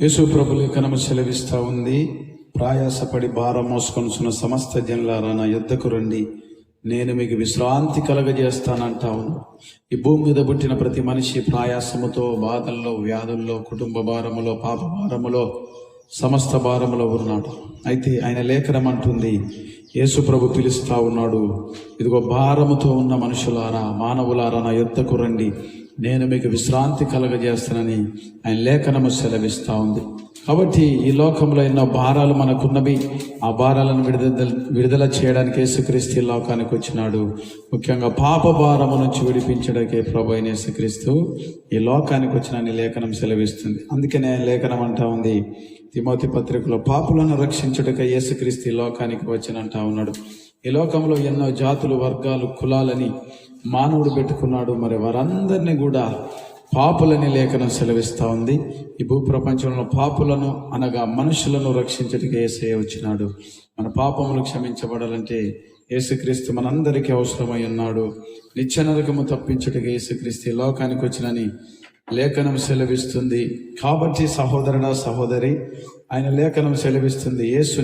యేసు ప్రభు లేఖనము సెలవిస్తా ఉంది. ప్రయాసపడి భారం మోసుకొనుచున్న సమస్త జనులారా నా యుద్ధకు రండి. నేను మీకు విశ్రాంతి కలగజేస్తానంటా ఈ భూమి మీద పుట్టిన ప్రతి మనిషి ప్రయాసముతో బాధల్లో వ్యాధుల్లో కుటుంబ భారములో పాప భారములో సమస్త భారములో ఉన్నాడు. అయితే ఆయన లేఖనం అంటుంది యేసు ప్రభు పిలుస్తా ఉన్నాడు. ఇదిగో భారముతో ఉన్న మనుషులారా మానవులారా నా యుద్ధకు రండి. నేను మీకు విశ్రాంతి కలగజేస్తానని ఆయన లేఖనము సెలవిస్తూ ఉంది. కాబట్టి ఈ లోకంలో ఎన్నో భారాలు మనకున్నవి ఆ భారాలను విడుదల విడుదల చేయడానికి యేసుక్రీస్తు ఈ లోకానికి వచ్చినాడు. ముఖ్యంగా పాప భారము నుంచి విడిపించడానికి ప్రభు అయిన యేసుక్రీస్తు ఈ లోకానికి వచ్చిన లేఖనం సెలవిస్తుంది. అందుకనే ఆయన లేఖనం అంటా ఉంది. తిమోతి పత్రికలో పాపులను రక్షించుటకై యేసుక్రీస్తు ఈ లోకానికి వచ్చినంటా ఉన్నాడు. ఈ లోకంలో ఎన్నో జాతులు వర్గాలు కులాలని మానవుడు పెట్టుకున్నాడు. మరి వారందరినీ కూడా పాపులని లేఖనం సెలవిస్తూ ఉంది. ఈ భూ ప్రపంచంలో పాపులను అనగా మనుషులను రక్షించడానికి ఏసయ్య వచ్చినాడు. మన పాపములు క్షమించబడాలంటే యేసుక్రీస్తు మనందరికీ అవసరమై ఉన్నాడు. నిత్య నరకము ఏసుక్రీస్తు యేసుక్రీస్తు ఈ లోకానికి వచ్చినని లేఖనం సెలవిస్తుంది. కాబట్టి సహోదరుడా సహోదరి ఆయన లేఖనం సెలవిస్తుంది. యేసు